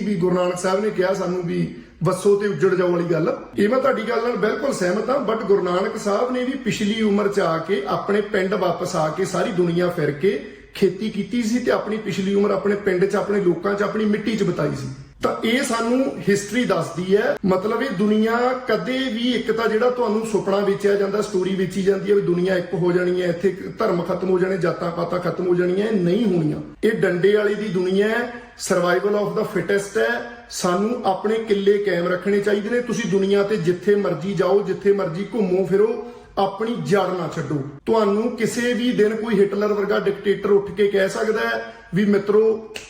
ਵੀ ਗੁਰੂ ਨਾਨਕ ਸਾਹਿਬ ਨੇ ਕਿਹਾ ਸਾਨੂੰ ਵੀ ਵਸੋ ਤੇ ਉੱਜੜ ਜਾਓ ਵਾਲੀ ਗੱਲ। ਇਹ ਮੈਂ ਤੁਹਾਡੀ ਗੱਲ ਨਾਲ ਬਿਲਕੁਲ ਸਹਿਮਤ ਹਾਂ ਬਟ ਗੁਰੂ ਨਾਨਕ ਸਾਹਿਬ ਨੇ ਵੀ ਪਿਛਲੀ ਉਮਰ ਚ ਆ ਕੇ ਆਪਣੇ ਪਿੰਡ ਵਾਪਸ ਆ ਕੇ ਸਾਰੀ ਦੁਨੀਆ ਫਿਰ ਕੇ ਖੇਤੀ ਕੀਤੀ ਸੀ ਤੇ ਆਪਣੀ ਪਿਛਲੀ ਉਮਰ ਆਪਣੇ ਪਿੰਡ 'ਚ, ਆਪਣੇ ਲੋਕਾਂ 'ਚ, ਆਪਣੀ ਮਿੱਟੀ 'ਚ ਬਿਤਾਈ ਸੀ। ਤਾਂ ਇਹ ਸਾਨੂੰ ਹਿਸਟਰੀ ਦੱਸਦੀ ਹੈ। ਮਤਲਬ ਇਹ ਦੁਨੀਆ ਕਦੇ ਵੀ ਇੱਕ ਤਾਂ ਜਿਹੜਾ ਤੁਹਾਨੂੰ ਸੁਪਨਾ ਵੇਚਿਆ ਜਾਂਦਾ ਸਟੋਰੀ ਵੇਚੀ ਜਾਂਦੀ ਹੈ ਵੀ ਦੁਨੀਆ ਇੱਕ ਹੋ ਜਾਣੀ ਹੈ, ਇੱਥੇ ਧਰਮ ਖਤਮ ਹੋ ਜਾਣੇ, ਜਾਤਾਂ ਪਾਤਾਂ ਖਤਮ ਹੋ ਜਾਣੀਆਂ, ਇਹ ਨਹੀਂ ਹੋਣੀਆਂ। ਇਹ ਡੰਡੇ ਵਾਲੀ ਦੀ ਦੁਨੀਆ ਹੈ ਸਰਵਾਈਵਲ ਆਫ ਦਾ ਫਿਟੈਸਟ ਹੈ। ਸਾਨੂੰ ਆਪਣੇ ਕਿੱਲੇ ਕਾਇਮ ਰੱਖਣੇ ਚਾਹੀਦੇ ਨੇ। ਤੁਸੀਂ ਦੁਨੀਆ ਤੇ ਜਿੱਥੇ ਮਰਜ਼ੀ ਜਾਓ, ਜਿੱਥੇ ਮਰਜ਼ੀ ਘੁੰਮੋ ਫਿਰੋ ਆਪਣੀ ਜੜ ਨਾ ਛੱਡੋ। ਤੁਹਾਨੂੰ ਕਿਸੇ ਵੀ ਦਿਨ ਕੋਈ ਹਿਟਲਰ ਵਰਗਾ ਡਿਕਟੇਟਰ ਉੱਠ ਕੇ ਕਹਿ ਸਕਦਾ ਹੈ ਵੀ ਮਿੱਤਰੋ,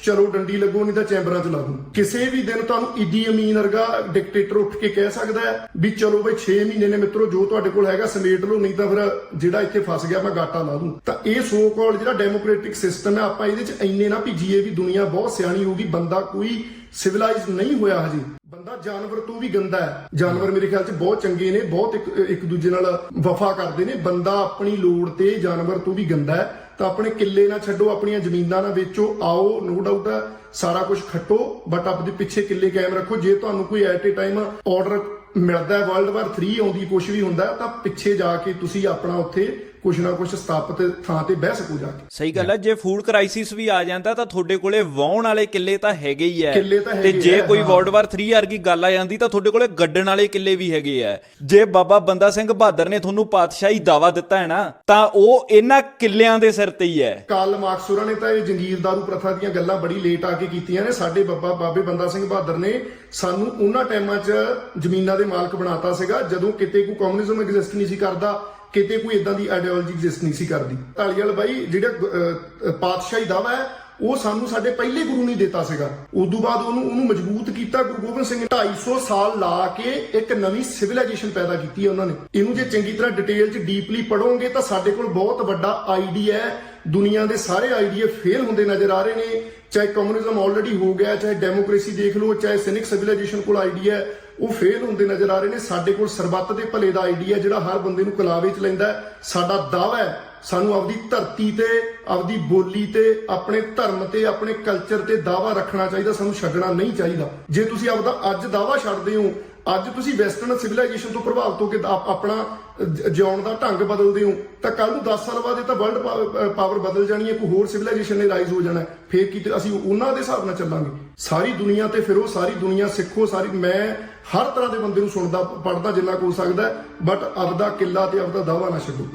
ਚਲੋ ਡੰਡੀ ਲੱਗੋ, ਨਹੀਂ ਤਾਂ ਚੈਂਬਰਾਂ 'ਚ ਲਾ ਦੂੰ ਕਿਸੇ ਵੀ ਦਿਨ ਤੁਹਾਨੂੰ ਇਦੀ ਅਮੀਨ ਵਰਗਾ ਡਿਕਟੇਟਰ ਉੱਠ ਕੇ ਕਹਿ ਸਕਦਾ ਹੈ ਵੀ ਚਲੋ ਬਈ 6 ਮਹੀਨੇ ਨੇ ਮਿੱਤਰੋ, ਜੋ ਤੁਹਾਡੇ ਕੋਲ ਹੈਗਾ ਸਮੇਟ ਲਓ, ਨਹੀਂ ਤਾਂ ਫਿਰ ਜਿਹੜਾ ਇੱਥੇ ਫਸ ਗਿਆ ਮੈਂ ਗਾਟਾ ਲਾ ਦੂੰ। ਤਾਂ ਇਹ ਸੋ ਕਾਲ ਜਿਹੜਾ ਡੈਮੋਕ੍ਰੈਟਿਕ ਸਿਸਟਮ ਹੈ, ਆਪਾਂ ਇਹਦੇ 'ਚ ਇੰਨੇ ਨਾ ਭਿੱਜੀਏ ਵੀ ਦੁਨੀਆ ਬਹੁਤ ਸਿਆਣੀ ਹੋਊਗੀ, ਬੰਦਾ ਕੋਈ ਸਿਵਲਾਈਜ਼ ਨਹੀਂ ਹੋਇਆ ਹਜੇ। ਬੰਦਾ ਜਾਨਵਰ ਤੋਂ ਵੀ ਗੰਦਾ ਹੈ। ਜਾਨਵਰ ਮੇਰੇ ਖਿਆਲ 'ਚ ਬਹੁਤ ਚੰਗੇ ਨੇ, ਬਹੁਤ ਇੱਕ ਦੂਜੇ ਨਾਲ ਵਫਾ ਕਰਦੇ ਨੇ, ਬੰਦਾ ਆਪਣੀ ਲੋੜ ਤੇ ਜਾਨਵਰ ਤੋਂ ਵੀ ਗੰਦਾ ਹੈ, ਤਾਂ ਆਪਣੇ ਕਿੱਲੇ ਨਾ ਛੱਡੋ, ਆਪਣੀਆਂ ਜ਼ਮੀਨਾਂ ਨਾ ਵੇਚੋ, ਆਓ ਨੋ ਡਾਊਟ ਹੈ, ਸਾਰਾ ਕੁਝ ਖੱਟੋ ਬਟ ਆਪਦੇ ਪਿੱਛੇ ਕਿੱਲੇ ਕਾਇਮ ਰੱਖੋ, ਜੇ ਤੁਹਾਨੂੰ ਕੋਈ ਐਟ ਏ ਟਾਈਮ ਆਰਡਰ ਮਿਲਦਾ ਹੈ ਵਰਲਡ ਵਾਰ 3 ਆਉਂਦੀ ਕੁਝ ਵੀ ਹੁੰਦਾ ਤਾਂ ਪਿੱਛੇ ਜਾ ਕੇ ਤੁਸੀਂ ਆਪਣਾ ਉੱਥੇ ਕੁਝ ਨਾ ਕੁਝ ਸਥਾਪਿਤ ਥਾਂ ਤੇ ਬਹਿ ਸਕੋ ਜਾ ਕੇ। ਸਹੀ ਗੱਲ ਹੈ ਜੇ ਫੂਡ ਕ੍ਰਾਈਸਿਸ ਵੀ ਆ ਜਾਂਦਾ ਤਾਂ ਤੁਹਾਡੇ ਕੋਲੇ ਵਾਉਣ ਵਾਲੇ ਕਿੱਲੇ ਤਾਂ ਹੈਗੇ ਹੀ ਐ ਕਿੱਲੇ ਤਾਂ ਤੇ ਹੈਗੇ ਜੇ ਕੋਈ ਹਾਂ। ਵਰਲਡ ਵਾਰ 3 ਵਰਗੀ ਗੱਲ ਆ ਜਾਂਦੀ ਤਾਂ ਤੁਹਾਡੇ ਕੋਲੇ ਗੱਡਣ ਵਾਲੇ ਕਿੱਲੇ ਵੀ ਹੈਗੇ ਆ। ਜੇ ਬਾਬਾ ਬੰਦਾ ਸਿੰਘ ਬਹਾਦਰ ਨੇ ਤੁਹਾਨੂੰ ਪਾਤਸ਼ਾਹੀ ਦਾਵਾ ਦਿੱਤਾ ਹੈ ਨਾ ਤਾਂ ਉਹ ਇਹਨਾਂ ਕਿੱਲਿਆਂ ਦੇ ਸਿਰ ਤੇ ਹੀ ਹੈ। ਕਾਲ ਮਾਰਕਸ ਹੋਰਾਂ ਨੇ ਤਾਂ ਇਹ ਜੰਗੀਰਦਾਰੂ ਪ੍ਰਥਾ ਦੀਆਂ ਗੱਲਾਂ ਬੜੀ ਲੇਟ ਆ ਕੇ ਕੀਤੀਆਂ ਨੇ। ਸਾਡੇ ਬੱਬਾ ਬਾਬੇ ਬੰਦਾ ਸਿੰਘ ਬਹਾਦਰ ਨੇ ਸਾਨੂੰ ਉਹਨਾਂ ਟਾਈਮਾਂ 'ਚ ਜ਼ਮੀਨਾਂ ਦੇ ਮਾਲਕ ਬਣਾਤਾ ਸੀਗਾ। ਜਦੋਂ ਕਿਤੇ ਕੋਈ ਕਮਿਊਨਿਜ਼ਮ ਐਗਜ਼ਿਸਟ ਨਹੀਂ ਸੀ ਕਰਦਾ ਕਿਤੇ ਕੋਈ ਇਦਾਂ ਦੀ ਆਈਡੀਓਲੋਜੀ ਐਗਜ਼ਿਸਟ ਨਹੀਂ ਸੀ ਕਰਦੀ। ਢਾਲੀਵਾਲ ਬਾਈ, ਜਿਹੜਾ ਪਾਤਸ਼ਾਹੀ ਦਾਵਾ ਹੈ, ਉਹ ਸਾਨੂੰ ਸਾਡੇ ਪਹਿਲੇ ਗੁਰੂ ਨੇ ਦਿੱਤਾ ਸੀਗਾ। ਉਦੋਂ ਬਾਅਦ ਉਹਨੂੰ ਉਹਨੂੰ ਮਜ਼ਬੂਤ ਕੀਤਾ, ਗੁਰੂ ਗੋਬਿੰਦ ਸਿੰਘ ਨੇ 250 ਸਾਲ ਲਾ ਕੇ ਇੱਕ ਨਵੀਂ ਸਿਵਲਾਈਜੇਸ਼ਨ ਪੈਦਾ ਕੀਤੀ ਹੈ ਉਹਨਾਂ ਨੇ। ਇਹਨੂੰ ਜੇ ਚੰਗੀ ਤਰ੍ਹਾਂ ਡਿਟੇਲ 'ਚ ਡੀਪਲੀ ਪੜੋਗੇ ਤਾਂ ਸਾਡੇ ਕੋਲ ਬਹੁਤ ਵੱਡਾ ਆਈਡੀਆ ਹੈ। ਦੁਨੀਆ ਦੇ ਸਾਰੇ ਆਈਡੀਆ ਫੇਲ ਹੁੰਦੇ ਨਜ਼ਰ ਆ ਰਹੇ ਨੇ। ਚਾਹੇ ਕਮਿਊਨਿਜ਼ਮ ਆਲਰੇਡੀ ਹੋ ਗਿਆ, ਚਾਹੇ ਡੈਮੋਕ੍ਰੇਸੀ ਦੇਖ ਲਓ, ਚਾਹੇ ਸਿਨਿਕ ਸਿਵਲਾਈਜੇਸ਼ਨ ਕੋਲ ਆਈਡੀਆ ਹੈ, ਉਹ ਫੇਲ ਹੁੰਦੇ ਨਜ਼ਰ ਆ ਰਹੇ ਨੇ। ਸਾਡੇ ਕੋਲ ਸਰਬੱਤ ਦੇ ਭਲੇ ਦਾ ਆਈਡੀਆ ਜਿਹੜਾ ਹਰ ਬੰਦੇ ਨੂੰ ਕਲਾਵੇ 'ਚ ਲੈਂਦਾ ਸਾਡਾ ਦਾਵਾ ਹੈ, ਸਾਨੂੰ ਆਪਦੀ ਧਰਤੀ ਤੇ, ਆਪਦੀ ਬੋਲੀ ਤੇ, ਆਪਣੇ ਧਰਮ ਤੇ, ਆਪਣੇ ਕਲਚਰ ਤੇ ਦਾਵਾ ਰੱਖਣਾ ਚਾਹੀਦਾ, ਸਾਨੂੰ ਛੱਡਣਾ ਨਹੀਂ ਚਾਹੀਦਾ। ਜੇ ਤੁਸੀਂ ਆਪਦਾ ਅੱਜ ਦਾਵਾ ਛੱਡਦੇ ਹੋ ਅੱਜ ਤੁਸੀਂ ਵੈਸਟਰਨ ਸਿਵਲਾਈਜੇਸ਼ਨ ਤੋਂ ਪ੍ਰਭਾਵਿਤ ਹੋ ਕੇ ਆਪਣਾ ਜ- ਜਿਉਣ ਦਾ ਢੰਗ ਬਦਲਦੇ ਹੋ, ਤਾਂ ਕੱਲ ਨੂੰ 10 ਸਾਲ ਬਾਅਦ ਇਹ ਤਾਂ ਵਰਲਡ ਪਾਵਰ ਬਦਲ ਜਾਣੀ ਹੈ ਕੋਈ ਹੋਰ ਸਿਵਲਾਈਜੇਸ਼ਨ ਨੇ ਰਾਈਜ਼ ਹੋ ਜਾਣਾ ਹੈ। ਫੇਰ ਕਿਤੇ ਅਸੀਂ ਉਹਨਾਂ ਦੇ ਹਿਸਾਬ ਨਾਲ ਚੱਲਾਂਗੇ ਸਾਰੀ ਦੁਨੀਆ ਤੇ ਫਿਰੋ, ਸਾਰੀ ਦੁਨੀਆ ਸਿੱਖੋ, ਸਾਰੀ ਮੈਂ ਹਰ ਤਰ੍ਹਾਂ ਦੇ ਬੰਦੇ ਨੂੰ ਸੁਣਦਾ ਪੜਦਾ ਜਿੰਨਾ ਕੁ ਹੋ ਸਕਦਾ ਬਟ ਆਪਦਾ ਕਿੱਲਾ ਤੇ ਆਪਦਾ ਦਾਵਾ ਨਾ ਛੱਡੋ